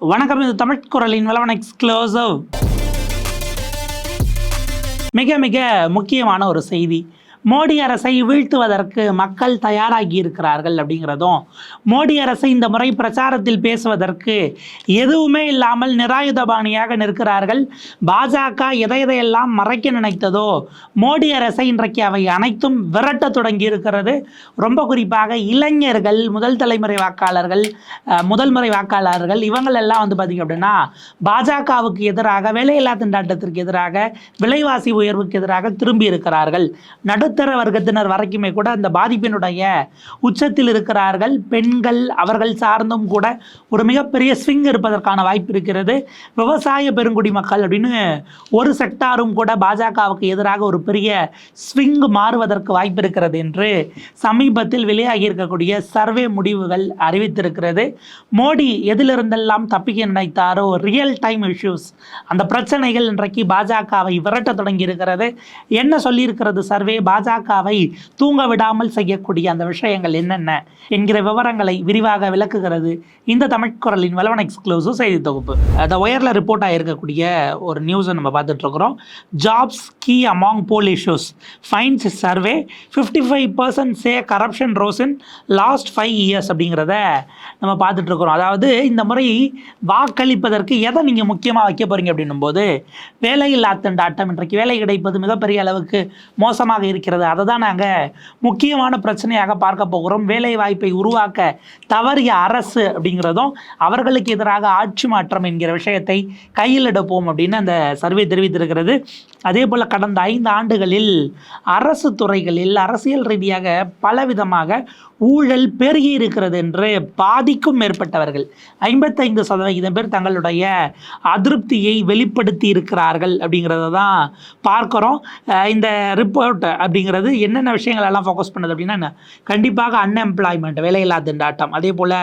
வணக்கம் இது தமிழ் குரலின் வளவன் எக்ஸ்க்ளோசிவ் மிக மிக முக்கியமான ஒரு செய்தி. மோடி அரசை வீழ்த்துவதற்கு மக்கள் தயாராகி இருக்கிறார்கள் அப்படிங்கிறதும் மோடி அரசை இந்த முறை பிரச்சாரத்தில் பேசுவதற்கு எதுவுமே இல்லாமல் நிராயுதபாணியாக நிற்கிறார்கள். பாஜக எதை எதையெல்லாம் மறைக்க நினைத்ததோ மோடி அரசை இன்றைக்கு அவை அனைத்தும் விரட்ட தொடங்கி இருக்கிறது ரொம்ப குறிப்பாக இளைஞர்கள் முதல் தலைமுறை வாக்காளர்கள் முதல் முறை வாக்காளர்கள் இவங்கள் எல்லாம் வந்து பார்த்திங்க அப்படின்னா பாஜகவுக்கு எதிராக வேலையில்லா திண்டாட்டத்திற்கு எதிராக விலைவாசி உயர்வுக்கு எதிராக திரும்பி இருக்கிறார்கள் நடுத்தர வர்க்கத்தினர் வரைக்குமே கூட அந்த பாதிப்பினுடைய உச்சத்தில் இருக்கிறார்கள். பெண்கள் அவர்கள் சார்ந்தும் கூட ஒரு மிகப்பெரிய ஸ்விங் இருப்பதற்கான வாய்ப்பு இருக்கிறது. விவசாய பெருங்குடி மக்கள் அப்படின்னு ஒரு செக்டாரும் கூட பாஜகவுக்கு எதிராக ஒரு பெரிய ஸ்விங் மாறுவதற்கு வாய்ப்பு இருக்கிறது என்று சமீபத்தில் வெளியாகி இருக்கக்கூடிய சர்வே முடிவுகள் அறிவித்திருக்கிறது. மோடி எதிலிருந்தெல்லாம் தப்பிக்க நினைத்தாரோ ரியல் டைம் இஷ்யூஸ் அந்த பிரச்சனைகள் இன்றைக்கு பாஜகவை விரட்ட தொடங்கி இருக்கிறது என்ன சொல்லியிருக்கிறது சர்வே? பாஜகவை தூங்க விடாமல் செய்யக்கூடிய அந்த விஷயங்கள் என்னென்ன என்கிற விவரங்களை விரிவாக விளக்குகிறது இந்த தமிழ் குரலின் வலவன் எக்ஸ்க்ளூசிவ் செய்தி தொகுப்பு. அந்த ஒயரில் ரிப்போர்ட் ஆகியிருக்கக்கூடிய ஒரு நியூஸை நம்ம பார்த்துட்டு இருக்கிறோம். Jobs key among poll issues finds survey fifty five percent say corruption rose last five years அப்படிங்கிறத நம்ம பார்த்துட்டு இருக்கிறோம். அதாவது இந்த முறை வாக்களிப்பதற்கு எதை நீங்கள் முக்கியமாக வைக்க போகிறீங்க அப்படின்னும் போது வேலையில்லா திண்டாட்டம் இன்றைக்கு வேலை கிடைப்பது மிகப்பெரிய அளவுக்கு மோசமாக இருக்கிறது அதை தான் நாங்கள் முக்கியமான பிரச்சனையாக பார்க்க போகிறோம். வேலை வாய்ப்பை உருவாக்க தவறிய அரசு அப்படிங்கிறதும் அவர்களுக்கு எதிராக ஆட்சி மாற்றம் என்கிற விஷயத்தை கையில் எடுப்போம் அப்படின்னு அந்த சர்வே தெரிவித்திருக்கிறது. அதே போல் கடந்த ஐந்து ஆண்டுகளில் அரசு துறைகளில் அரசியல் ரீதியாக பலவிதமாக ஊழல் பெருகி இருக்கிறது என்று பாதிக்கும் மேற்பட்டவர்கள். ஐம்பத்தைந்து சதவிகிதம் பேர் தங்களுடைய அதிருப்தியை வெளிப்படுத்தி இருக்கிறார்கள் அப்படிங்கிறத தான் பார்க்குறோம். இந்த ரிப்போர்ட் அப்படிங்கிறது என்னென்ன விஷயங்கள் எல்லாம் ஃபோக்கஸ் பண்ணுது அப்படின்னா கண்டிப்பாக அன்எம்ப்ளாய்மெண்ட் வேலையில்லா திண்டாட்டம் அதே போல்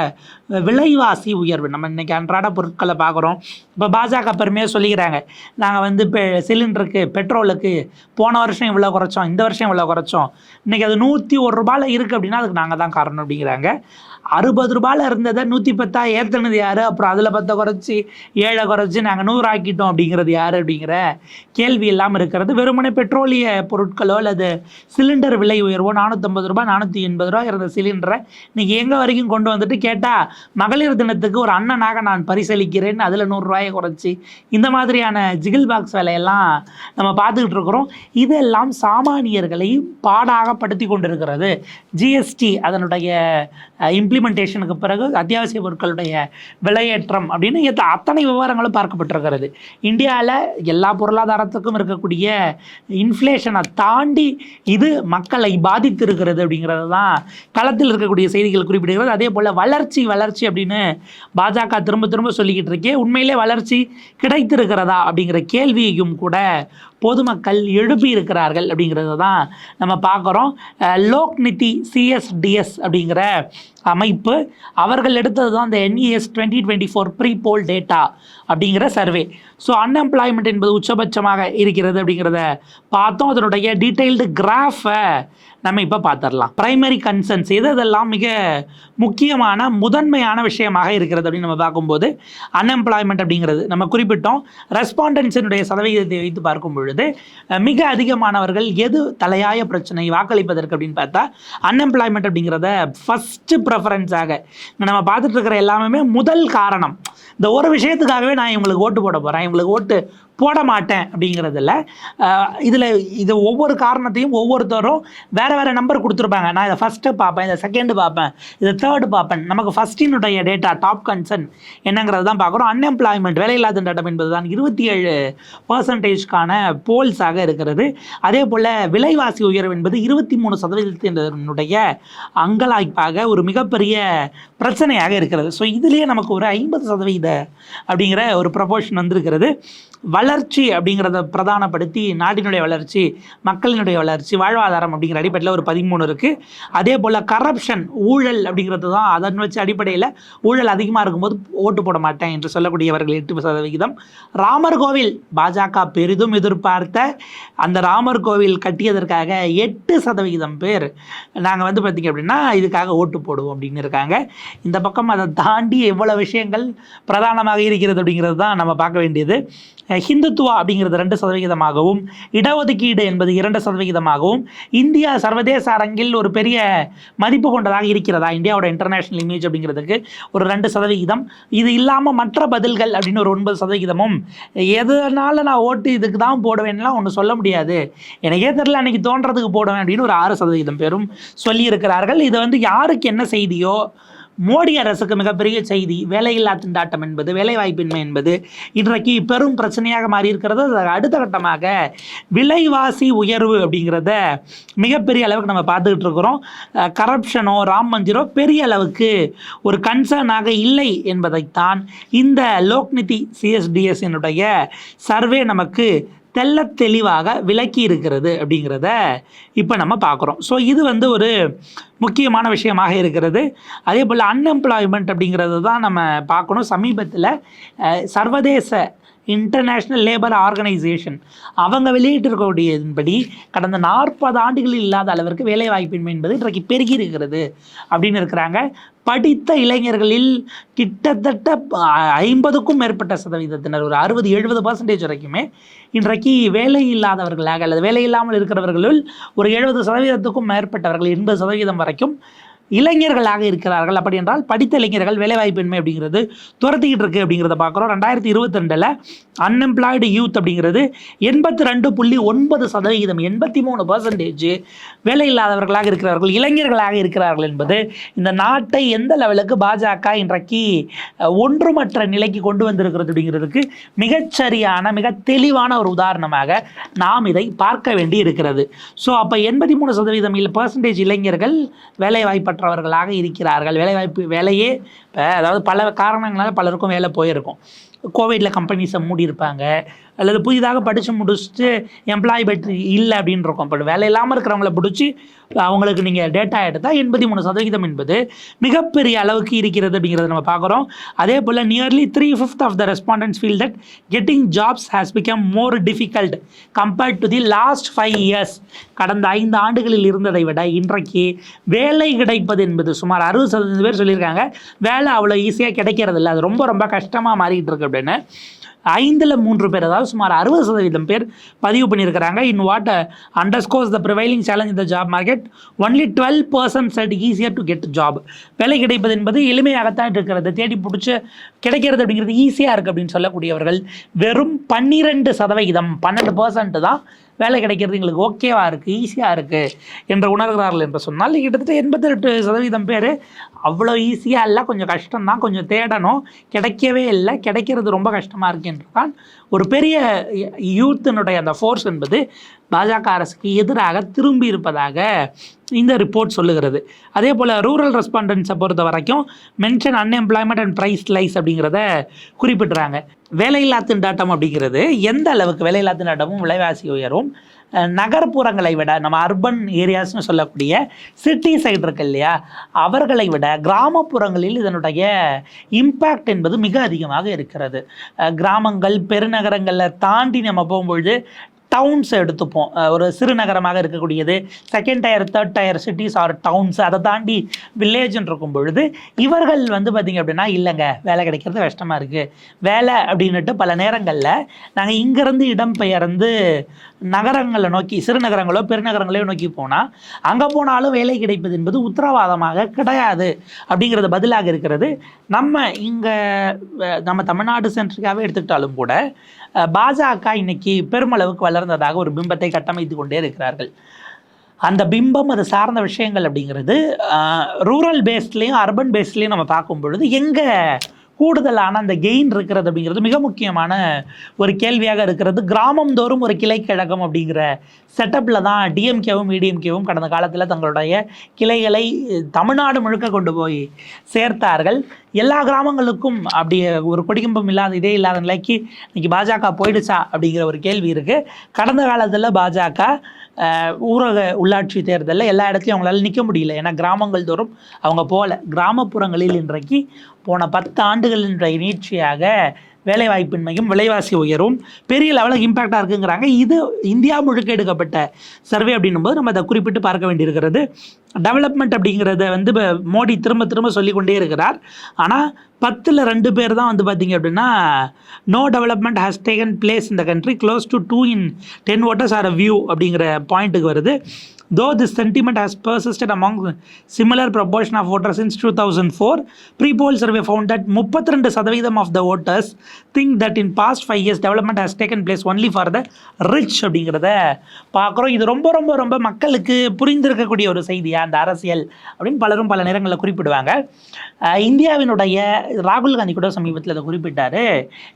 விலைவாசி உயர்வு. நம்ம இன்றைக்கி அன்றாட பொருட்களை பார்க்குறோம். இப்போ பாஜக பெருமையாக சொல்லிக்கிறாங்க. நாங்கள் வந்து இப்போ சிலிண்டருக்கு பெட்ரோலுக்கு போன வருஷம் இவ்வளோ குறைச்சோம் இந்த வருஷம் இவ்வளோ குறைச்சோம். இன்றைக்கி அது நூற்றி ஒரு ரூபாயில் இருக்குது அப்படின்னா அதுக்கு நாங்கள் தான் காரணம் அப்படிங்கிறாங்க. அறுபது ரூபாயில் இருந்ததை நூற்றி பத்தா ஏற்றுனது யார்? அப்புறம் அதில் பத்தை குறைச்சி ஏழை குறைச்சி நாங்கள் நூறு ஆக்கிட்டோம் அப்படிங்கிறது யார் அப்படிங்கிற கேள்வி இல்லாமல் இருக்கிறது. வெறுமனே பெட்ரோலிய பொருட்களோ அல்லது சிலிண்டர் விலை உயர்வோ நானூற்றம்பது ரூபாய் நானூற்றி எண்பது ரூபா இருந்த சிலிண்டரை இன்றைக்கி எங்கே வரைக்கும் கொண்டு வந்துட்டு கேட்டால் மகளிர் தினத்துக்கு ஒரு அண்ணனாக நான் பரிசளிக்கிறேன்னு அதில் நூறுரூவாயை குறைச்சி இந்த மாதிரியான ஜிகில் பாக்ஸ் வேலையெல்லாம் நம்ம பார்த்துக்கிட்டு இருக்கிறோம். இதெல்லாம் சாமானியர்களை பாடாக படுத்தி கொண்டிருக்கிறது ஜிஎஸ்டி அதனுடைய இம்ப்ளிமெண்டேஷனுக்கு பிறகு அத்தியாவசிய பொருட்களுடைய விலையேற்றம் அப்படின்னு அத்தனை விவரங்களும் பார்க்கப்பட்டிருக்கிறது. இந்தியாவில் எல்லா பொருளாதாரத்துக்கும் இருக்கக்கூடிய இன்ஃப்ளேஷனை தாண்டி இது மக்களை பாதித்திருக்கிறது அப்படிங்கிறது தான் களத்தில் இருக்கக்கூடிய செய்திகள் குறிப்பிடுகிறது. அதே போல் வளர்ச்சி வளர்ச்சி அப்படின்னு பாஜக திரும்ப திரும்ப சொல்லிக்கிட்டு இருக்கே உண்மையிலே வளர்ச்சி கிடைத்திருக்கிறதா அப்படிங்கிற கேள்வியையும் கூட பொதுமக்கள் எழுப்பி இருக்கிறார்கள் அப்படிங்கிறத தான் நம்ம பார்க்குறோம் லோக்நிதி சிஎஸ்டிஎஸ் அப்படிங்கிற அமைப்பு அவர்கள் எடுத்தது தான் இந்த NES twenty twenty four pre poll data அப்படிங்கிற சர்வே ஸோ அன்எம்ப்ளாய்மெண்ட் என்பது உச்சபட்சமாக இருக்கிறது அப்படிங்கிறத பார்த்தோம். அதனுடைய டீட்டெயில்டு கிராஃபை நம்ம இப்போ பார்த்துடலாம் பிரைமரி கன்சர்ன்ஸ் எது இதெல்லாம் மிக முக்கியமான முதன்மையான விஷயமாக இருக்கிறது அப்படின்னு நம்ம பார்க்கும்போது அன்எம்ப்ளாய்மெண்ட் அப்படிங்கிறது. நம்ம குறிப்பிட்டோம் ரெஸ்பாண்டன்ஸினுடைய சதவிகிதத்தை வைத்து பார்க்கும் பொழுது மிக அதிகமானவர்கள் எது தலையாய பிரச்சனை வாக்களிப்பதற்கு அப்படின்னு பார்த்தா அன்எம்ப்ளாய்மெண்ட் அப்படிங்கிறத ஃபஸ்ட்டு ப்ரெஃபரன்ஸாக நம்ம பார்த்துட்டு இருக்கிற எல்லாமே முதல் காரணம். இந்த ஒரு விஷயத்துக்காகவே நான் இவங்களுக்கு ஓட்டு போட போகிறேன் இவங்களுக்கு ஓட்டு போட மாட்டேன் அப்படிங்கிறதுல இதில் இது ஒவ்வொரு காரணத்தையும் ஒவ்வொருத்தரும் வேறு வேறு நம்பர் கொடுத்துருப்பாங்க. நான் இதை ஃபஸ்ட்டு பார்ப்பேன் இதை செகண்டு பார்ப்பேன் இதை தேர்டு பார்ப்பேன். நமக்கு ஃபஸ்ட்டினுடைய டேட்டா டாப் கன்சர்ன் என்னங்கிறது தான் பார்க்குறோம். அன்எம்ப்ளாய்மெண்ட் வேலையில்லாத திண்டாட்டம் என்பது தான் இருபத்தி ஏழு பர்சன்டேஜ்க்கான போல்ஸாக இருக்கிறது. அதே போல் விலைவாசி உயர்வு என்பது இருபத்தி மூணு சதவீதத்தினுடைய அங்கலாய்ப்பாக ஒரு மிகப்பெரிய பிரச்சனையாக இருக்கிறது. ஸோ இதுலேயே நமக்கு ஒரு ஐம்பது சதவீத அப்படிங்கிற ஒரு ப்ரொபோஷன் வந்திருக்கிறது. வளர்ச்சி அப்படிங்கிறத பிரதானப்படுத்தி நாட்டினுடைய வளர்ச்சி மக்களினுடைய வளர்ச்சி வாழ்வாதாரம் அப்படிங்கிற அடிப்படையில் ஒரு பதிமூணு இருக்குது அதே போல் கரப்ஷன் ஊழல் அப்படிங்கிறது தான் அதன் வச்சு அடிப்படையில் ஊழல் அதிகமாக இருக்கும்போது ஓட்டு போட மாட்டேன் என்று சொல்லக்கூடியவர்கள் எட்டு சதவிகிதம். ராமர் கோவில் பாஜக பெரிதும் எதிர்பார்த்த அந்த ராமர் கோவில் கட்டியதற்காக எட்டு சதவிகிதம் பேர் நாங்கள் வந்து பார்த்திங்க அப்படின்னா இதுக்காக ஓட்டு போடுவோம் அப்படின்னு இருக்காங்க. இந்த பக்கம் அதை தாண்டி எவ்வளோ விஷயங்கள் பிரதானமாக இருக்கிறது அப்படிங்கிறது தான் நம்ம பார்க்க வேண்டியது. ஹிந்துத்துவா அப்படிங்கிறது ரெண்டு சதவிகிதமாகவும் இடஒதுக்கீடு என்பது இரண்டு சதவிகிதமாகவும் இந்தியா சர்வதேச அரங்கில் ஒரு பெரிய மதிப்பு கொண்டதாக இருக்கிறதா? இந்தியாவோட இன்டர்நேஷனல் இமேஜ் அப்படிங்கிறதுக்கு ஒரு ரெண்டு சதவிகிதம். இது இல்லாமல் மற்ற பதில்கள் அப்படின்னு ஒரு ஒன்பது சதவிகிதமும் எதனால நான் ஓட்டு இதுக்கு தான் போடுவேன்லாம் ஒன்று சொல்ல முடியாது. எனக்கே தெரில அன்னைக்கு தோன்றதுக்கு போடுவேன் அப்படின்னு ஒரு ஆறு சதவிகிதம் பேரும் சொல்லியிருக்கிறார்கள். இது வந்து யாருக்கு என்ன செய்தியோ மோடி அரசுக்கு மிகப்பெரிய செய்தி வேலையில்லா திண்டாட்டம் என்பது வேலைவாய்ப்பின்மை என்பது இன்றைக்கு பெரும் பிரச்சனையாக மாறி இருக்கிறது அடுத்த கட்டமாக விலைவாசி உயர்வு அப்படிங்கிறத மிகப்பெரிய அளவுக்கு நம்ம பார்த்துக்கிட்டு இருக்கிறோம். கரப்ஷனோ ராம் மந்திரோ பெரிய அளவுக்கு ஒரு கன்சர்னாக இல்லை என்பதைத்தான் இந்த லோக்நிதி சிஎஸ்டிஎஸ்னுடைய சர்வே நமக்கு தெள்ள தெளிவாக விளக்கி இருக்கிறது அப்படிங்கிறத இப்போ நம்ம பார்க்குறோம் ஸோ இது வந்து ஒரு முக்கியமான விஷயமாக இருக்கிறது. அதே போல் அன்எம்ப்ளாய்மெண்ட் அப்படிங்கிறது தான் நம்ம பார்க்கணும். சமீபத்தில் சர்வதேச இன்டர்நேஷ்னல் லேபர் ஆர்கனைசேஷன் அவங்க வெளியிட்டிருக்கக்கூடியதன்படி கடந்த நாற்பது ஆண்டுகளில் இல்லாத அளவிற்கு வேலைவாய்ப்பின்மை என்பது இன்றைக்கு பெருகி இருக்கிறது அப்படின்னு இருக்கிறாங்க. படித்த இளைஞர்களில் கிட்டத்தட்ட ஐம்பதுக்கும் மேற்பட்ட சதவீதத்தினர் ஒரு அறுபது எழுபது பர்சன்டேஜ் வரைக்குமே இன்றைக்கு வேலை இல்லாதவர்களாக அல்லது வேலை இல்லாமல் இருக்கிறவர்களுள் ஒரு எழுபது சதவீதத்துக்கும் மேற்பட்டவர்கள் எண்பது சதவீதம் வரைக்கும் இளைஞர்களாக இருக்கிறார்கள். அப்படி என்றால் படித்த இளைஞர்கள் வேலைவாய்ப்பின்மை அப்படிங்கிறது துரத்திக்கிட்டு இருக்கு அப்படிங்கிறத பார்க்குறோம். ரெண்டாயிரத்தி இருபத்தி ரெண்டில் அன்எம்ப்ளாய்டு யூத் அப்படிங்கிறது எண்பத்தி ரெண்டு புள்ளி ஒன்பது சதவிகிதம் எண்பத்தி மூணு பர்சன்டேஜ் வேலை இல்லாதவர்களாக இருக்கிறார்கள் இளைஞர்களாக இருக்கிறார்கள் என்பது இந்த நாட்டை எந்த லெவலுக்கு பாஜக இன்றைக்கு ஒன்றுமற்ற நிலைக்கு கொண்டு வந்திருக்கிறது அப்படிங்கிறதுக்கு மிகச்சரியான மிக தெளிவான ஒரு உதாரணமாக நாம் இதை பார்க்க வேண்டி இருக்கிறது ஸோ அப்போ எண்பத்தி மூணு சதவீதம் இல்லை பர்சன்டேஜ் இளைஞர்கள் வேலைவாய்ப்பற்றவர்களாக இருக்கிறார்கள். வேலைவாய்ப்பு வேலையே இப்போ அதாவது பல காரணங்களால் பலருக்கும் வேலை போயிருக்கும். கோவிடில் கம்பெனிஸை மூடியிருப்பாங்க. அல்லது புதிதாக படித்து முடிச்சுட்டு எம்ப்ளாய் இல்லை அப்படின்னு இருக்கும். பட் வேலை இல்லாமல் இருக்கிறவங்கள பிடிச்சி அவங்களுக்கு நீங்கள் டேட்டா எடுத்தால் எண்பத்தி மூணு சதவீதம் என்பது மிகப்பெரிய அளவுக்கு இருக்கிறது அப்படிங்கிறத நம்ம பார்க்குறோம். அதே போல் nearly three fifth of the respondents feel that getting jobs has become more difficult compared to the last five years கடந்த ஐந்து ஆண்டுகளில் இருந்ததை விட இன்றைக்கு வேலை கிடைப்பது என்பது சுமார் அறுபது சதவீதம் பேர் சொல்லியிருக்காங்க. வேலை அவ்வளோ ஈஸியாக கிடைக்கிறது இல்லை அது ரொம்ப ரொம்ப கஷ்டமாக மாறிக்கிட்டு இருக்கு அப்படின்னு. ஐந்தில் மூன்று பேர் அதாவது சுமார் அறுபது சதவீதம் பேர் பதிவு பண்ணியிருக்கிறாங்க. In what underscores the prevailing challenge இந்த job market only twelve percent said easier to get job வேலை கிடைப்பது என்பது எளிமையாகத்தான் இருக்கிறது. தேடி பிடிச்சி கிடைக்கிறது அப்படிங்கிறது ஈஸியாக இருக்குது அப்படின்னு சொல்லக்கூடியவர்கள் வெறும் பன்னிரெண்டு சதவிகிதம் பன்னெண்டு பர்சன்ட் தான் வேலை கிடைக்கிறது எங்களுக்கு ஓகேவாக இருக்குது ஈஸியாக இருக்குது என்று உணர்கிறார்கள் என்று சொன்னால் கிட்டத்தட்ட எண்பத்தெட்டு சதவீதம் பேர் அவ்வளோ ஈஸியாக இல்லை கொஞ்சம் கஷ்டம்தான் கொஞ்சம் தேடணும். கிடைக்கவே இல்லை கிடைக்கிறது ரொம்ப கஷ்டமாக இருக்குது என்று தான் ஒரு பெரிய யூத்தினுடைய அந்த ஃபோர்ஸ் என்பது பாஜக அரசுக்கு எதிராக திரும்பி இருப்பதாக இந்த ரிப்போர்ட் சொல்லுகிறது. அதே போல் ரூரல் ரெஸ்பாண்டன்ஸை பொறுத்த வரைக்கும் mention unemployment and price rise அப்படிங்கிறத குறிப்பிட்றாங்க. வேலையில்லா திண்டாட்டம் அப்படிங்கிறது எந்த அளவுக்கு வேலையில்லா திண்டாட்டமும் விலைவாசி உயரும் நகர்ப்புறங்களை விட நம்ம அர்பன் ஏரியாஸ்னு சொல்லக்கூடிய சிட்டி சைடு இருக்கு இல்லையா அவர்களை விட கிராமப்புறங்களில் இதனுடைய இம்பேக்ட் என்பது மிக அதிகமாக இருக்கிறது. கிராமங்கள் பெருநகரங்களில் தாண்டி நம்ம போகும்பொழுது டவுன்ஸை எடுத்துப்போம். ஒரு சிறுநகரமாக இருக்கக்கூடியது. Second tier third tier cities or towns அதை தாண்டி வில்லேஜ்னு இருக்கும் பொழுது இவர்கள் வந்து பார்த்திங்க அப்படின்னா இல்லைங்க வேலை கிடைக்கிறது கஷ்டமாக இருக்குது வேலை அப்படின்னுட்டு பல நேரங்களில் நாங்கள் இங்கேருந்து இடம்பெயர்ந்து நகரங்களை நோக்கி சிறுநகரங்களோ பெருநகரங்களையோ நோக்கி போனால் அங்கே போனாலும் வேலை கிடைப்பது என்பது உத்தரவாதமாக கிடையாது. அப்படிங்கிறது பதிலாக இருக்கிறது. நம்ம இங்கே நம்ம தமிழ்நாடு சென்ட்ரிக்காகவே எடுத்துக்கிட்டாலும் கூட பாஜக இன்னைக்கு பெருமளவுக்கு வளர்ந்ததாக ஒரு பிம்பத்தை கட்டமைத்து கொண்டே இருக்கிறார்கள். அந்த பிம்பம் அது சார்ந்த விஷயங்கள் அப்படிங்கிறது ரூரல் பேஸ்ட்லேயும் அர்பன் பேஸ்ட்லேயும் நம்ம பார்க்கும் பொழுது எங்கே கூடுதலான அந்த கெயின் இருக்கிறது அப்படிங்கிறது மிக முக்கியமான ஒரு கேள்வியாக இருக்கிறது. கிராமந்தோறும் ஒரு கிளை கழகம் அப்படிங்கிற செட்டப்பில் தான் டிஎம்கேவும் இடிஎம்கேவும் கடந்த காலத்தில் தங்களுடைய கிளைகளை தமிழ்நாடு முழுக்க கொண்டு போய் சேர்த்தார்கள். எல்லா கிராமங்களுக்கும் அப்படி ஒரு கொடிக்கம்பம் இல்லாத இதே இல்லாத நிலைக்கு இன்றைக்கி பாஜக போயிடுச்சா அப்படிங்கிற ஒரு கேள்வி இருக்குது கடந்த காலத்தில் பாஜக ஊரக உள்ளாட்சி தேர்தலில் எல்லா இடத்துலையும் அவங்களால நிற்க முடியல. ஏன்னா கிராமங்கள் தோறும் அவங்க போகல. கிராமப்புறங்களில் இன்றைக்கு போன பத்து ஆண்டுகளினுடைய நீட்சியாக வேலைவாய்ப்பின்மையும் விலைவாசி உயரும். பெரிய லெவலில் இம்பேக்டாக இருக்குங்கிறாங்க. இது இந்தியா முழுக்க எடுக்கப்பட்ட சர்வே அப்படின்னும்போது நம்ம அதை குறிப்பிட்டு பார்க்க வேண்டியிருக்கிறது. டெவலப்மெண்ட் அப்படிங்கிறத வந்து இப்போ மோடி திரும்ப திரும்ப சொல்லிக்கொண்டே இருக்கிறார். ஆனால் பத்தில் ரெண்டு பேர் தான் வந்து பார்த்தீங்க அப்படின்னா no development has taken place இந்த country close to two in ten voters are a view அப்படிங்கிற பாயிண்ட்டுக்கு வருது. Though this sentiment has persisted among similar proportion of voters since 2004, pre-poll survey found that 32 சதவீதம் of the voters think that in past five years development has taken place only for the rich அப்படிங்கிறத பார்க்குறோம். இது ரொம்ப ரொம்ப ரொம்ப மக்களுக்கு புரிந்திருக்கக்கூடிய ஒரு செய்தியா அந்த அரசியல் அப்படின்னு பலரும் பல நேரங்களில் குறிப்பிடுவாங்க. இந்தியாவினுடைய ராகுல் காந்தி கூட சமீபத்தில் அதை குறிப்பிட்டார்.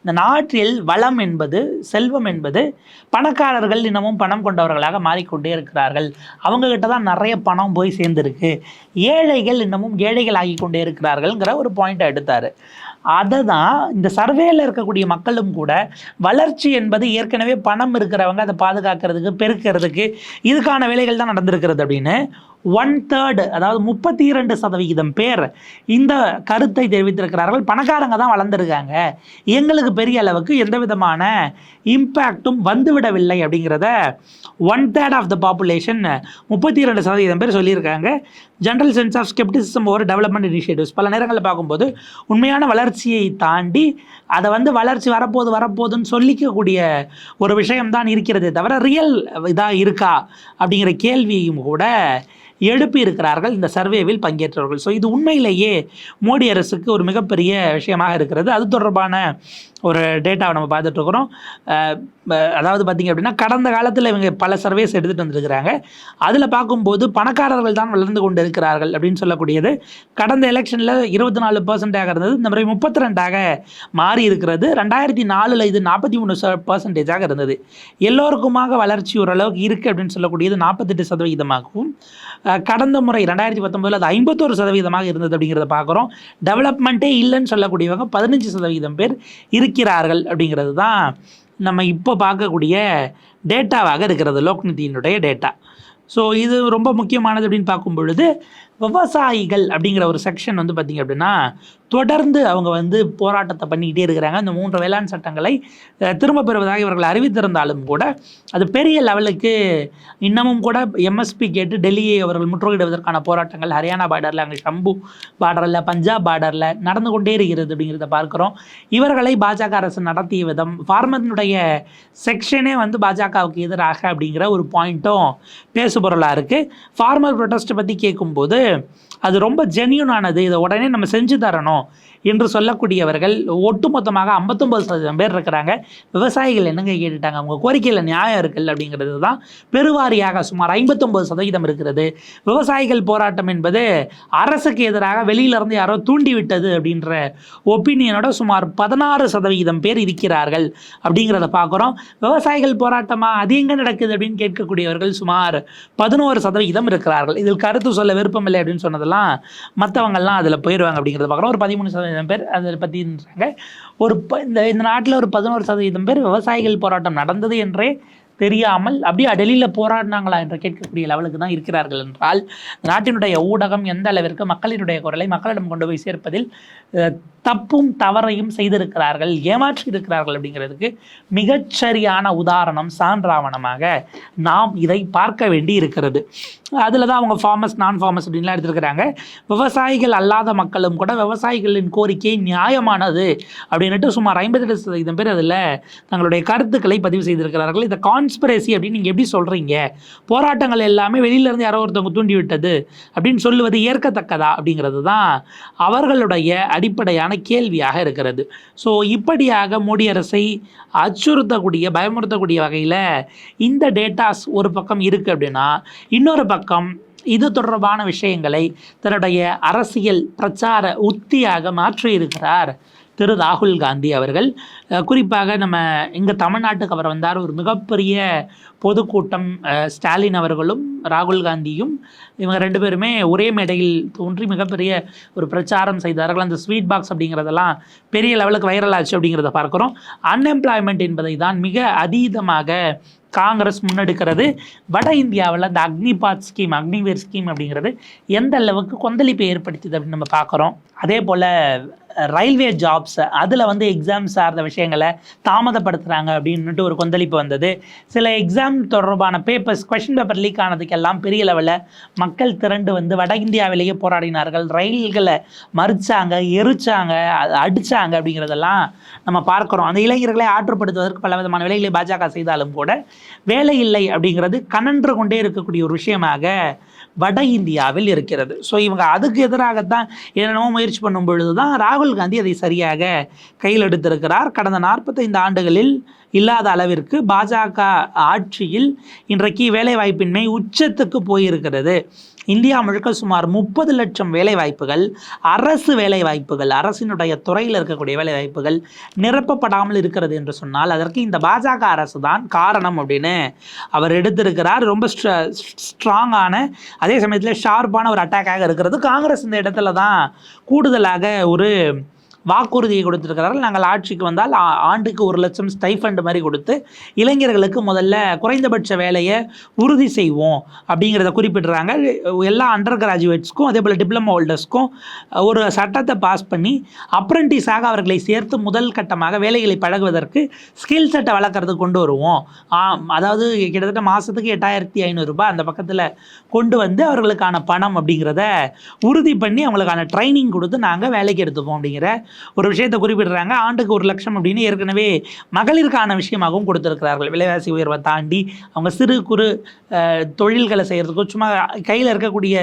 இந்த நாட்டில் வளம் என்பது செல்வம் என்பது பணக்காரர்கள் இன்னமும் பணம் கொண்டவர்களாக மாறிக்கொண்டே இருக்கிறார்கள். அவங்கக்கிட்ட தான் நிறைய பணம் போய் சேர்ந்துருக்கு. ஏழைகள் இன்னமும் ஏழைகள் ஆகி கொண்டே இருக்கிறார்கள்ங்கிற ஒரு பாயிண்ட்டை எடுத்தார். அதை தான் இந்த சர்வேல இருக்கக்கூடிய மக்களும் கூட வளர்ச்சி என்பது ஏற்கனவே பணம் இருக்கிறவங்க அதை பாதுகாக்கிறதுக்கு பெருக்கிறதுக்கு இதுக்கான வேலைகள் தான் நடந்திருக்கிறது அப்படின்னு ஒன் தேர்டு அதாவது முப்பத்தி இரண்டு சதவிகிதம் பேர் இந்த கருத்தை தெரிவித்திருக்கிறார்கள். பணக்காரங்க தான் வளர்ந்துருக்காங்க. எங்களுக்கு பெரிய அளவுக்கு எந்த விதமான இம்பேக்டும் வந்துவிடவில்லை அப்படிங்கிறத one third of the population முப்பத்தி இரண்டு சதவீதம் பேர் சொல்லியிருக்காங்க. ஜென்ரல் சென்ஸ் ஆஃப் ஸ்கெப்டிசிசம் ஒரு டெவலப்மெண்ட் இனிஷியேட்டிவ்ஸ் பல நேரங்களில் பார்க்கும்போது உண்மையான வளர்ச்சியை தாண்டி அதை வந்து வளர்ச்சி வரப்போகுது வரப்போகுதுன்னு சொல்லிக்கக்கூடிய ஒரு விஷயம்தான் இருக்கிறதே தவிர ரியல் இதாக இருக்கா அப்படிங்கிற கேள்வியும் கூட எழுப்பியிருக்கிறார்கள். இந்த சர்வேவில் பங்கேற்றவர்கள். ஸோ இது உண்மையிலேயே மோடி அரசுக்கு ஒரு மிகப்பெரிய விஷயமாக இருக்கிறது. அது தொடர்பான ஒரு டேட்டாவை நம்ம பார்த்துட்ருக்குறோம் அதாவது பார்த்திங்க அப்படின்னா கடந்த காலத்தில் இவங்க பல சர்வேஸ் எடுத்துகிட்டு வந்திருக்கிறாங்க. அதில் பார்க்கும்போது பணக்காரர்கள் தான் வளர்ந்து கொண்டு இருக்கிறார்கள் அப்படின்னு சொல்லக்கூடியது. கடந்த எலெக்ஷனில் இருபத்தி நாலு பர்சன்டாக இருந்தது. இந்த முறை முப்பத்தி ரெண்டாக மாறி இருக்கிறது. ரெண்டாயிரத்தி நாலில் இது நாற்பத்தி மூணு பர்சன்டேஜாக இருந்தது. எல்லோருக்குமாக வளர்ச்சி ஓரளவுக்கு இருக்குது அப்படின்னு சொல்லக்கூடியது நாற்பத்தெட்டு சதவீதமாகவும் கடந்த முறை ரெண்டாயிரத்தி பத்தொம்போதில் அது ஐம்பத்தோரு சதவீதமாக இருந்தது அப்படிங்கிறத பார்க்குறோம். டெவலப்மெண்ட்டே இல்லைன்னு சொல்லக்கூடியவங்க பதினஞ்சு சதவீதம் பேர் இருக்கிறார்கள் அப்படிங்கிறது தான் நம்ம இப்போ பார்க்கக்கூடிய டேட்டாவாக இருக்கிறது லோக்நிதியினுடைய டேட்டா ஸோ இது ரொம்ப முக்கியமானது அப்படின்னு பார்க்கும் பொழுது விவசாயிகள் அப்படிங்கிற ஒரு செக்ஷன் வந்து பார்த்திங்க அப்படின்னா தொடர்ந்து அவங்க வந்து போராட்டத்தை பண்ணிக்கிட்டே இருக்கிறாங்க. இந்த மூன்று வேளாண் சட்டங்களை திரும்ப பெறுவதாக இவர்கள் அறிவித்திருந்தாலும் கூட அது பெரிய லெவலுக்கு இன்னமும் கூட எம்எஸ்பி கேட்டு டெல்லியை அவர்கள் முற்றுகையிடுவதற்கான போராட்டங்கள் ஹரியானா பார்டரில் அங்கே ஷம்பு பார்டரில் பஞ்சாப் பார்டரில் நடந்து கொண்டே இருக்கிறது அப்படிங்கிறத பார்க்குறோம். இவர்களை பாஜக அரசு நடத்திய விதம் ஃபார்மர்னுடைய செக்ஷனே வந்து பாஜகவுக்கு எதிராக அப்படிங்கிற ஒரு பாயிண்ட்டும் பேசுபொருளாக இருக்குது ஃபார்மர் ப்ரொட்டஸ்ட்டை பற்றி கேட்கும்போது Şimdi அது ரொம்ப ஜென்யூனானது இதை உடனே நம்ம செஞ்சு தரணும் என்று சொல்லக்கூடியவர்கள் ஒட்டுமொத்தமாக ஐம்பத்தொம்பது சதவீதம் பேர் இருக்கிறாங்க. விவசாயிகள் என்னங்க கேட்டுட்டாங்க? அவங்க கோரிக்கையில் நியாயம் இருக்குல்ல அப்படிங்கிறது தான் பெருவாரியாக சுமார் ஐம்பத்தொம்பது சதவீதம் இருக்கிறது. விவசாயிகள் போராட்டம் என்பது அரசுக்கு எதிராக வெளியிலிருந்து யாரோ தூண்டி விட்டது அப்படின்ற ஒப்பீனியனோட சுமார் பதினாறு சதவீதம் பேர் இருக்கிறார்கள் அப்படிங்கிறத பார்க்குறோம். விவசாயிகள் போராட்டமாக அது எங்கே நடக்குது அப்படின்னு கேட்கக்கூடியவர்கள் சுமார் பதினோரு சதவீதம் இருக்கிறார்கள். இதில் கருத்து சொல்ல விருப்பமில்லை அப்படின்னு சொன்னதெல்லாம் மற்றவங்கெல்லாம் அதில் போயிடுவாங்க அப்படிங்கிறத பார்க்குறோம். ஒரு பதிமூணு சதவீதம் பேர் அதை பற்றின்றாங்க ஒரு ப- இந்த இந்த நாட்டில் ஒரு பதினோரு சதவீதம் பேர் விவசாயிகள் போராட்டம் நடந்தது என்றே தெரியாமல் அப்படியே டெல்லியில் போராடினாங்களா என்று கேட்கக்கூடிய லெவலுக்கு தான் இருக்கிறார்கள் என்றால் நாட்டினுடைய ஊடகம் எந்த அளவிற்கு மக்களினுடைய குரலை மக்களிடம் கொண்டு போய் சேர்ப்பதில் அஹ், தப்பும் தவறையும் செய்திருக்கிறார்கள் ஏமாற்றி இருக்கிறார்கள் அப்படிங்கிறதுக்கு மிகச்சரியான உதாரணம் சான்றாவணமாக நாம் இதை பார்க்க வேண்டி இருக்கிறது. அதில் தான் அவங்க ஃபார்மஸ் நான் ஃபார்மஸ் அப்படின்லாம் எடுத்துருக்கிறாங்க. விவசாயிகள் அல்லாத மக்களும் கூட விவசாயிகளின் கோரிக்கை நியாயமானது அப்படின்ட்டு சுமார் ஐம்பத்தெட்டு சதவீதம் பேர் அதில் தங்களுடைய கருத்துக்களை பதிவு செய்திருக்கிறார்கள். இதை கான்ஸ்பிரசி அப்படின்னு நீங்கள் எப்படி சொல்கிறீங்க போராட்டங்கள் எல்லாமே வெளியிலேருந்து யாரோ ஒருத்தவங்க தூண்டி விட்டது அப்படின்னு சொல்லுவது ஏற்கத்தக்கதா அப்படிங்கிறது தான் அவர்களுடைய அடிப்படையான கேள்வியாக இருக்கிறது. ஸோ இப்படியாக மோடி அரசை அச்சுறுத்தக்கூடிய பயமுறுத்தக்கூடிய வகையில் இந்த டேட்டாஸ் ஒரு பக்கம் இருக்குது அப்படின்னா இன்னொரு பக்கம் இது தொடர்பான விஷயங்களை தன்னுடைய அரசியல் பிரச்சார உத்தியாக மாற்றியிருக்கிறார் திரு ராகுல் காந்தி அவர்கள். குறிப்பாக நம்ம இங்கே தமிழ்நாட்டுக்கு அவர் வந்தார். ஒரு மிகப்பெரிய பொதுக்கூட்டம் ஸ்டாலின் அவர்களும் ராகுல் காந்தியும் இவங்க ரெண்டு பேருமே ஒரே மேடையில் தோன்றி மிகப்பெரிய ஒரு பிரச்சாரம் செய்தார்கள். அந்த ஸ்வீட் பாக்ஸ் அப்படிங்கிறதெல்லாம் பெரிய லெவலுக்கு வைரல் ஆச்சு அப்படிங்கிறத பார்க்குறோம். அன்எம்ப்ளாய்மெண்ட் என்பதை தான் மிக அதீதமாக காங்கிரஸ் முன்னெடுக்கிறது. வட இந்தியாவில் அந்த அக்னிபாத் ஸ்கீம் அக்னிவேர் ஸ்கீம் அப்படிங்கிறது எந்த அளவுக்கு கொந்தளிப்பை ஏற்படுத்தியது அப்படின்னு நம்ம பார்க்குறோம். அதே போல் ரயில்வே ஜாப்ஸ் அதில் வந்து எக்ஸாம் சார்ந்த விஷயங்களை தாமதப்படுத்துகிறாங்க அப்படின்னுட்டு ஒரு கொந்தளிப்பு வந்தது. சில எக்ஸாம் தொடர்பான பேப்பர்ஸ் கொஷின் பேப்பர் லீக் ஆனதுக்கெல்லாம் பெரிய லெவலில் மக்கள் திரண்டு வந்து வட இந்தியாவிலேயே போராடினார்கள். ரயில்களை மறிச்சாங்க எரிச்சாங்க அடித்தாங்க அப்படிங்கிறதெல்லாம் நம்ம பார்க்குறோம். அந்த இளைஞர்களை ஆற்றுப்படுத்துவதற்கு பல விதமான வேலைகளை பாஜக செய்தாலும் கூட வேலை இல்லை அப்படிங்கிறது கனன்று கொண்டே இருக்கக்கூடிய ஒரு விஷயமாக வட இந்தியாவில் இருக்கிறது. ஸோ இவங்க அதுக்கு எதிராகத்தான் என்னென்னமோ முயற்சி பண்ணும் பொழுது தான் ராகுல் காந்தி அதை சரியாக கையில் எடுத்திருக்கிறார். கடந்த நாற்பத்தைந்து ஆண்டுகளில் இல்லாத அளவிற்கு பாஜக ஆட்சியில் இன்றைக்கு வேலைவாய்ப்பின்மை உச்சத்துக்கு போயிருக்கிறது. இந்தியா முழுக்க சுமார் முப்பது லட்சம் வேலைவாய்ப்புகள் அரசு வேலைவாய்ப்புகள் அரசினுடைய துறையில் இருக்கக்கூடிய வேலைவாய்ப்புகள் நிரப்பப்படாமல் இருக்கிறது என்று சொன்னால் அதற்கு இந்த பாஜக அரசு தான் காரணம் அப்படின்னு அவர் எடுத்திருக்கிறார். ரொம்ப ஸ்ட்ராங்கான அதே சமயத்தில் ஷார்ப்பான ஒரு அட்டாக்காக இருக்கிறது. காங்கிரஸ் இந்த இடத்துல தான் கூடுதலாக ஒரு வாக்குறுதியை கொடுத்துருக்கிறார்கள். நாங்கள் ஆட்சிக்கு வந்தால் ஆண்டுக்கு ஒரு லட்சம் ஸ்டைஃபண்ட் மாதிரி கொடுத்து இளைஞர்களுக்கு முதல்ல குறைந்தபட்ச வேலையை உறுதி செய்வோம் அப்படிங்கிறத குறிப்பிடுறாங்க. எல்லா அண்டர் கிராஜுவேட்ஸ்க்கும் அதே போல் டிப்ளமோ ஹோல்டர்ஸ்க்கும் ஒரு சட்டத்தை பாஸ் பண்ணி அப்ரண்டிஸாக அவர்களை சேர்த்து முதல் கட்டமாக வேலைகளை பழகுவதற்கு ஸ்கில் செட்டை வளர்க்குறதுக்கு கொண்டு வருவோம். ஆம், அதாவது கிட்டத்தட்ட மாதத்துக்கு எட்டாயிரத்தி ஐநூறுரூபா அந்த பக்கத்தில் கொண்டு வந்து அவர்களுக்கான பணம் அப்படிங்கிறத உறுதி பண்ணி அவங்களுக்கான ட்ரைனிங் கொடுத்து நாங்கள் வேலைக்கு எடுத்துப்போம் அப்படிங்கிற ஒரு விஷயத்தை குறிப்பிடுறாங்க. ஆண்டுக்கு ஒரு லட்சம் அப்படின்னு ஏற்கனவே மகளிருக்கான விஷயமாகவும் கொடுத்துருக்கிறார்கள். விலைவாசி உயர்வை தாண்டி அவங்க சிறு குறு தொழில்களை செய்கிறதுக்கோ சும்மா கையில் இருக்கக்கூடிய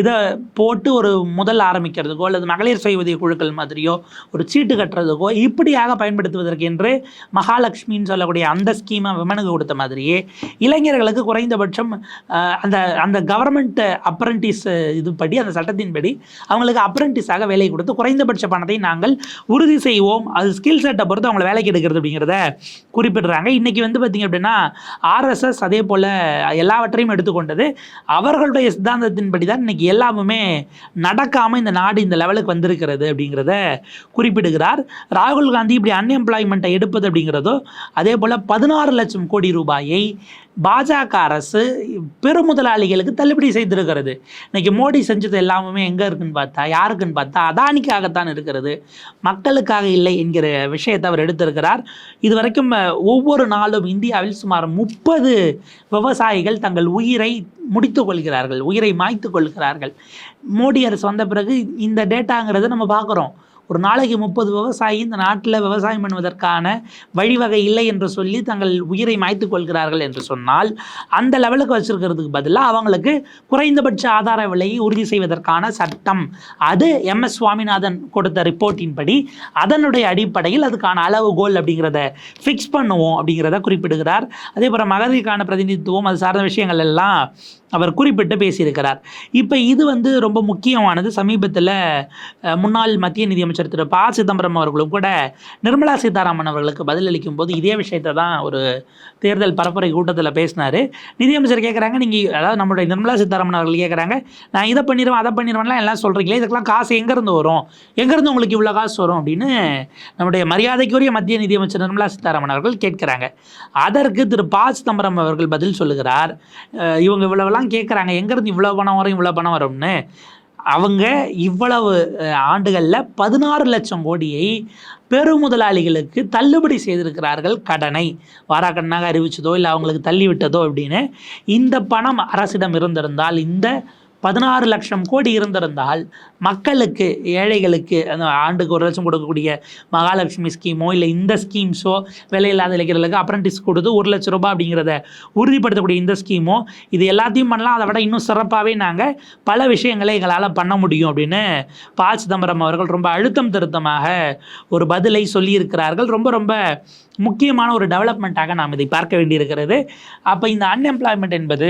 இதை போட்டு ஒரு முதல் ஆரம்பிக்கிறதுக்கோ அல்லது மகளிர் சுய உதவி குழுக்கள் மாதிரியோ ஒரு சீட்டு கட்டுறதுக்கோ இப்படியாக பயன்படுத்துவதற்கு என்று மகாலட்சுமின்னு சொல்லக்கூடிய அந்த ஸ்கீமை விமனுக்கு கொடுத்த மாதிரியே இளைஞர்களுக்கு குறைந்தபட்சம் அந்த அந்த கவர்மெண்ட் அப்ரண்டிஸ் இதுபடி அந்த சட்டத்தின்படி அவங்களுக்கு அப்ரண்டிஸாக வேலை கொடுத்து குறைந்தபட்ச பணத்தை நாங்கள் உறுதி செய்வோம். அது ஸ்கில் செட்டை பொறுத்து அவங்களை வேலைக்கு எடுக்கிறது அப்படிங்கிறத குறிப்பிடுறாங்க. இன்றைக்கி வந்து பார்த்திங்க அப்படின்னா ஆர்எஸ்எஸ் அதே போல் எல்லாவற்றையும் எடுத்துக்கொண்டது. அவர்களுடைய சித்தாந்தத்தின்படி தான் இன்றைக்கி எல்லாமுமே நடக்காமல் இந்த நாடு இந்த லெவலுக்கு வந்திருக்கிறது அப்படிங்கிறத குறிப்பிடுகிறார். ராகுல் காந்தி இப்படி அன்எம்ப்ளாய்மெண்ட்டை எடுப்பது அப்படிங்கிறதோ அதே போல் பதினாறு லட்சம் கோடி ரூபாயை பாஜக அரசு பெருமுதலாளிகளுக்கு தள்ளுபடி செய்திருக்கிறது. இன்றைக்கி மோடி செஞ்சது எல்லாமே எங்கே இருக்குன்னு பார்த்தா யாருக்குன்னு பார்த்தா அதானிக்காகத்தான் இருக்கிறது. மக்களுக்காக இல்லை என்கிற விஷயத்தை அவர் எடுத்திருக்கிறார். இது வரைக்கும் ஒவ்வொரு நாளும் இந்தியாவில் சுமார் முப்பது விவசாயிகள் தங்கள் உயிரை முடித்துக் கொள்கிறார்கள் உயிரை மாய்த்து கொள்கிறார்கள். மோடி அரசு வந்த பிறகு இந்த டேட்டாங்கிறத நம்ம பார்க்குறோம். ஒரு நாளைக்கு முப்பது விவசாயி இந்த நாட்டில் விவசாயம் பண்ணுவதற்கான வழிவகை இல்லை என்று சொல்லி தங்கள் உயிரை மாய்த்து கொள்கிறார்கள் என்று சொன்னால் அந்த லெவலுக்கு வச்சுருக்கிறதுக்கு பதிலாக அவங்களுக்கு குறைந்தபட்ச ஆதார விலையை உறுதி செய்வதற்கான சட்டம். அது எம் எஸ் சுவாமிநாதன் கொடுத்த ரிப்போர்ட்டின் படி அதனுடைய அடிப்படையில் அதுக்கான அளவுகோல் அப்படிங்கிறத ஃபிக்ஸ் பண்ணுவோம் அப்படிங்கிறத குறிப்பிடுகிறார். அதே போல் மகளிருக்கான பிரதிநிதித்துவம் அது சார்ந்த விஷயங்கள் எல்லாம் அவர் குறிப்பிட்டு பேசியிருக்கிறார். இப்போ இது வந்து ரொம்ப முக்கியமானது. சமீபத்தில் முன்னாள் மத்திய நிதியமைச்சர் திரு. ப. சிதம்பரம் அவர்களும் கூட நிர்மலா சீதாராமன் அவர்களுக்கு பதிலளிக்கும் போது இதே விஷயத்தை தான் ஒரு தேர்தல் பரப்புரை கூட்டத்தில் பேசினார். நிதியமைச்சர் கேட்குறாங்க நீங்கள் அதாவது நம்மளுடைய நிர்மலா சீதாராமன் அவர்கள் கேட்குறாங்க நான் இதை பண்ணிடுவேன் அதை பண்ணிடுவேன்லாம் எல்லாம் சொல்கிறீங்களே இதுக்கெல்லாம் காசு எங்கேருந்து வரும்? எங்கேருந்து உங்களுக்கு இவ்வளோ காசு வரும்? அப்படின்னு நம்முடைய மரியாதைக்குரிய மத்திய நிதியமைச்சர் நிர்மலா சீதாராமன் அவர்கள் கேட்குறாங்க. அதற்கு திரு. ப. சிதம்பரம் அவர்கள் பதில் சொல்லுகிறார். இவங்க இவ்வளவுலாம் தான் கேட்குறாங்க எங்கேருந்து இவ்வளோ பணம் வரும் இவ்வளோ பணம் வரும்னு. அவங்க இவ்வளவு ஆண்டுகளில் ஆண்டுகள்ல பதினாறு லட்சம் கோடியை பெருமுதலாளிகளுக்கு தள்ளுபடி செய்திருக்கிறார்கள் கடனை. வாராக்கடனாக அறிவிச்சதோ இல்லை அவங்களுக்கு தள்ளி விட்டதோ அப்படின்னு இந்த பணம் அரசிடம் இருந்திருந்தால் இந்த பதினாறு லட்சம் கோடி இருந்திருந்தால் மக்களுக்கு ஏழைகளுக்கு அந்த ஆண்டுக்கு ஒரு லட்சம் கொடுக்கக்கூடிய மகாலட்சுமி ஸ்கீமோ இல்லை இந்த ஸ்கீம்ஸோ வேலையில்லாத இளைஞர்களுக்கு அப்ரண்டிஸ் கொடுத்து ஒரு லட்சம் ரூபாய் அப்படிங்கிறத உறுதிப்படுத்தக்கூடிய இந்த ஸ்கீமோ இது எல்லாத்தையும் பண்ணலாம். அதை விட இன்னும் சிறப்பாகவே நாங்கள் பல விஷயங்களை எங்களால் பண்ண முடியும் அப்படின்னு ப. சிதம்பரம் அவர்கள் ரொம்ப அழுத்தம் திருத்தமாக ஒரு பதிலை சொல்லியிருக்கிறார்கள். ரொம்ப ரொம்ப முக்கியமான ஒரு டெவலப்மெண்ட்டாக நாம் இதை பார்க்க வேண்டியிருக்கிறது. அப்போ இந்த அன்எம்ப்ளாய்மெண்ட் என்பது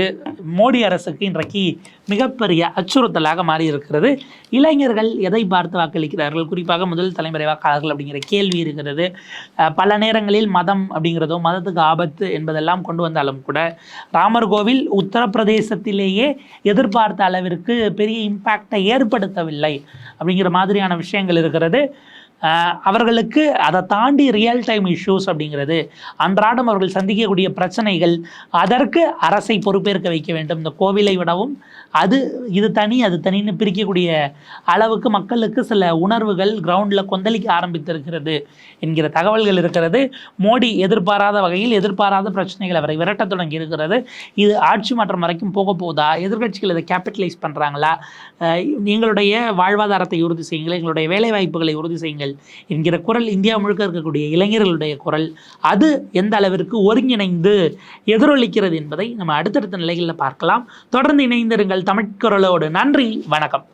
மோடி அரசுக்கு இன்றைக்கு மிகப்பெரிய அச்சுறுத்தலாக மாறி இருக்கிறது இளைஞர்கள் எதை பார்த்து வாக்களிக்கிறார்கள்? குறிப்பாக முதல் தலைமுறை வாக்காளர்கள் அப்படிங்கிற கேள்வி இருக்கிறது. பல நேரங்களில் மதம் அப்படிங்கிறதோ மதத்துக்கு ஆபத்து என்பதெல்லாம் கொண்டு வந்தாலும் கூட ராமர் கோவில் உத்தரப்பிரதேசத்திலேயே எதிர்பார்த்த அளவிற்கு பெரிய இம்பேக்டை ஏற்படுத்தவில்லை அப்படிங்கிற மாதிரியான விஷயங்கள் இருக்கிறது. அவர்களுக்கு அதை தாண்டி ரியல் டைம் இஷ்யூஸ் அப்படிங்கிறது அன்றாடம் அவர்கள் சந்திக்கக்கூடிய பிரச்சனைகள் அதற்கு அரசை பொறுப்பேற்க வைக்க வேண்டும். இந்த கோவிலை விடவும் அது இது தனி அது தனின்னு பிரிக்கக்கூடிய அளவுக்கு மக்களுக்கு சில உணர்வுகள் கிரவுண்டில் கொந்தளிக்க ஆரம்பித்திருக்கிறது என்கிற தகவல்கள் இருக்கிறது. மோடி எதிர்பாராத வகையில் எதிர்பாராத பிரச்சனைகள் அவரை விரட்டத் தொடங்கி இருக்கிறது. இது ஆட்சி மாற்றம் வரைக்கும் போக போதா? எதிர்க்கட்சிகள் இதை கேபிட்டலைஸ் பண்ணுறாங்களா எங்களுடைய வாழ்வாதாரத்தை உறுதி செய்யுங்கள் எங்களுடைய வேலைவாய்ப்புகளை உறுதி செய்யுங்கள். என்கிற குரல் இந்தியா முழுக்க இருக்கக்கூடிய இளைஞர்களுடைய குரல். அது எந்த அளவிற்கு ஒருங்கிணைந்து எதிரொலிக்கிறது என்பதை நம்ம அடுத்தடுத்த நிலைகளில் பார்க்கலாம். தொடர்ந்து இணைந்திருங்கள் தமிழ்குரலோடு நன்றி வணக்கம்.